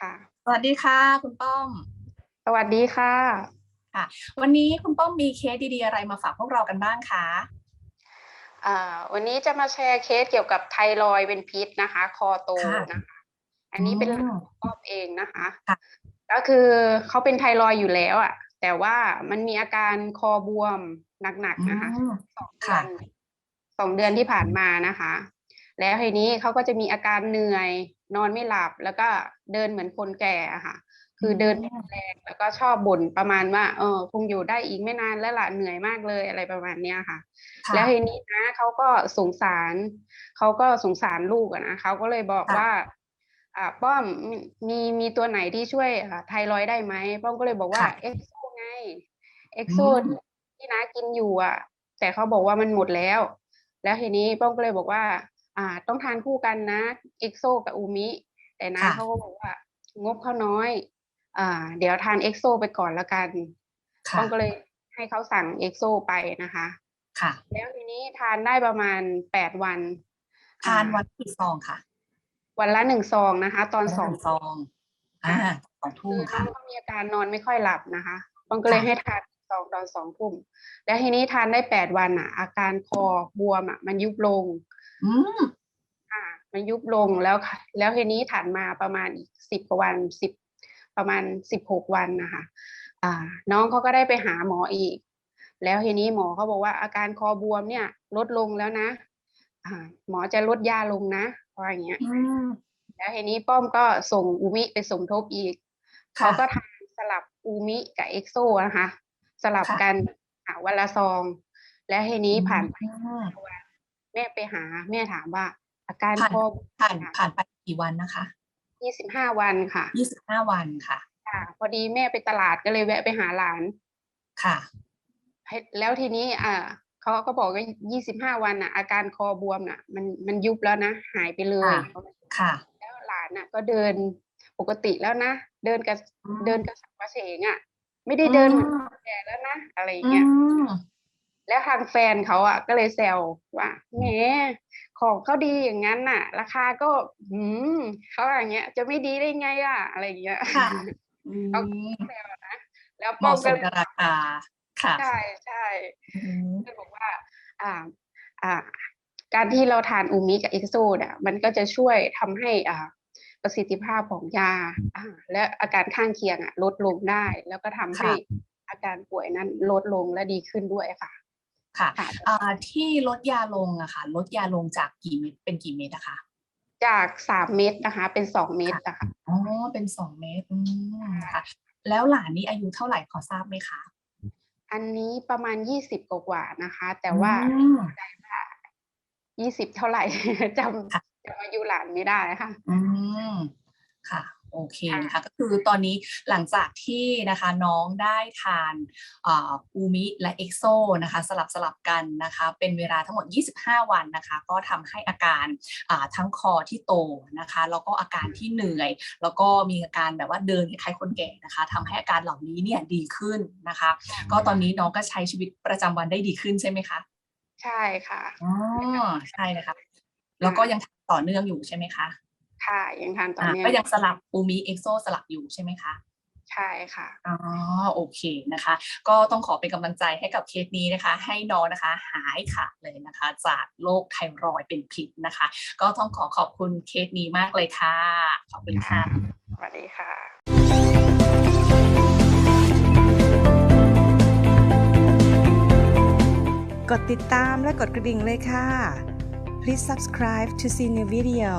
ค่ะ สวัสดีค่ะ คุณป้อม สวัสดีค่ะ วันนี้คุณป้อมมีเคสดีๆอะไรมาฝากพวกเรากันบ้างคะอ่าวันนี้จะมาแชร์เคสเกี่ยวกับไทรอยด์เป็นพิษนะคะ คอโตค่ะนะคะ อันนี้เป็นอืมป้อมเองนะคะค่ะก็คือเขาเป็นไทรอยด์อยู่แล้วอะแต่ว่ามันมีอาการคอบวมหนักๆนะคะอืมสองเดืค่ะอนสองเดือนที่ผ่านมานะคะ แล้วทีนี้เขาก็จะมีอาการเหนื่อย นอนไม่หลับแล้วก็เดินเหมือนคนแก่อะค่ะ คือเดินไม่แรงแล้วก็ชอบบ่นประมาณว่าเออคงอยู่ได้อีกไม่นานแล้วล่ะเหนื่อยมากเลยอะไรประมาณเนี้ยค่ะค่ะแล้วทีนี้นะเขาก็สงสารเขาก็สงสารลูกอะนะเขาก็เลยบอกค่ะว่าอ่าป้อมมีมีมีตัวไหนที่ช่วยอ่าไทรอยด์ได้ไหมป้อมก็เลยบอกว่าค่ะเอ็กโซไงเอ็กโซอืมที่น้ากินอยู่อะ แต่เขาบอกว่ามันหมดแล้ว แล้วทีนี้ป้อมก็เลยบอกว่า อ่า ต้องทานคู่กันนะเอ็กโซกับอูมิ แต่นะค่ะเขาก็บอกว่า งบเขาน้อย อ่า เดี๋ยวทานเอ็กโซไปก่อนละกันค่ะป้อมก็เลยให้เขาสั่งเอ็กโซไปนะคะ ค่ะ แล้วทีนี้ทานได้ประมาณแปดวัน ทานอ่วันละกี่ซองค่ะ วันละหนึ่งซองนะคะ ตอนสองวันละหนึ่ซองอ่าสองทุ่คืมอน้ค่ะองก็มีอาการนอนไม่ค่อยหลับนะคะป้องก็เลยค่ะให้ทานซองตอนสองทุ่ม แล้วทีนี้ทานได้แปดวันอะ อาการคอบวมอะมันยุบลง อืมอ่ามันยุบลงแล้วค่ะแล้วทีนี้ถัดมาประมาณอีกสิบกว่าวันสิบประมาณสิบหกวันนะคะอ่า น้องเขาก็ได้ไปหาหมออีก แล้วทีนี้หมอเขาบอกว่าอาการคอบวมเนี่ย ลดลงแล้วนะ อ่า หมอจะลดยาลงนะเพราะอย่างเงี้ยอืมแล้วทีนี้ป้อมก็ส่งอูมิไปสมทบอีกค่ะเขาก็ทานสลับอูมิกับเอ็กโซนะคะ สลับค่ะกันอะวันละซอง แล้วทีนี้ผ่านไปอืม แม่ไปหา แม่ถามว่า อาการผ่านคอผ่านผ่านไปกี่วันนะคะยี่สิบห้าวันค่ะยี่สิบห้าวันค่ะค่ะ พอดีแม่ไปตลาดก็เลยแวะไปหาหลานค่ะให้แล้วทีนี้อ่าเขาก็บอกว่ายี่สิบห้าวันน่ะ อาการคอบวมน่ะ มันมันยุบแล้วนะหายไปเลยค่ะค่ะแล้วหลานน่ะ ก็เดินปกติแล้วนะเดินกับเดินกับสักกระเฉงอะ ไม่ได้เดินเหมือนคนแก่แล้วนะอะไรอย่างอืเงี้ยม แล้วทางแฟนเขาอะก็เลยแซวว่าแหมของเขาดีอย่างนั้นน่ะ ราคาก็หืมเขาอย่างเงี้ย จะไม่ดีได้ไงอะ อะไรอย่างเงี้ยค่ะอืเขามแซวนะแล้วเหป้อมาะมสก็มเลยกับราคาค่ะใช่ใช่อืมก็บอกว่า อ่า อ่า การที่เราทานอูมิกับเอ็กโซเนี่ยมันก็จะช่วยทำให้อ่าประสิทธิภาพของยาอ่าและอาการข้างเคียงอะลดลงได้ แล้วก็ทำให้ค่ะอาการป่วยนั้นลดลงและดีขึ้นด้วยค่ะ ค่ะค่ะอ่าที่ลดยาลงอะค่ะลดยาลงจากกี่เม็ดเป็นกี่เม็ดอะคะจากสามเม็ดนะคะ เป็นสองเม็ดอะค่ะอ๋อเป็นสองเม็ดอืมค่ะ แล้วหลานนี้อายุเท่าไหร่พอทราบไหมคะ อันนี้ประมาณยี่สิบกว่าๆนะคะ แต่ว่าอืมยี่สิบเท่าไหร่จค่ะำจำอายุหลานไม่ได้ค่ะ อืมค่ะ โอเคค่ะนะคะก็คือตอนนี้หลังจากที่นะคะน้องได้ทานอ่าอูมิและเอ็กโซนะคะสลับสลับกันนะคะเป็นเวลาทั้งหมด 25 วันนะคะก็ทำให้อาการอ่าทั้งคอที่โตนะคะแล้วก็อาการที่เหนื่อย แล้วก็มีอาการแบบว่าเดินคล้ายๆคนแก่นะคะทำให้อาการเหล่านี้เนี่ยดีขึ้นนะคะ ก็ตอนนี้น้องก็ใช้ชีวิตประจำวันได้ดีขึ้นใช่ไหมคะ ใช่ค่ะอ๋อใช่นะคะแล้วก็ยังทำต่อเนื่องอยู่ใช่ไหมคะ ค่ะยังทานต่ออ่าเนื่องก็ยังสลับอูมิเอ็กโซสลับอยู่ใช่ไหมคะใช่ค่ะ อ๋อ โอเคนะคะ ก็ต้องขอเป็นกำลังใจให้กับเคสนี้นะคะ ให้น้องนะคะหายขาดเลยนะคะ จากโรคไทรอยด์เป็นพิษนะคะ ก็ต้องขอขอบคุณเคสนี้มากเลยค่ะ ขอบคุณค่ะ สวัสดีค่ะกดติดตามและกดกระดิ่งเลยค่ะ Please subscribe to see new video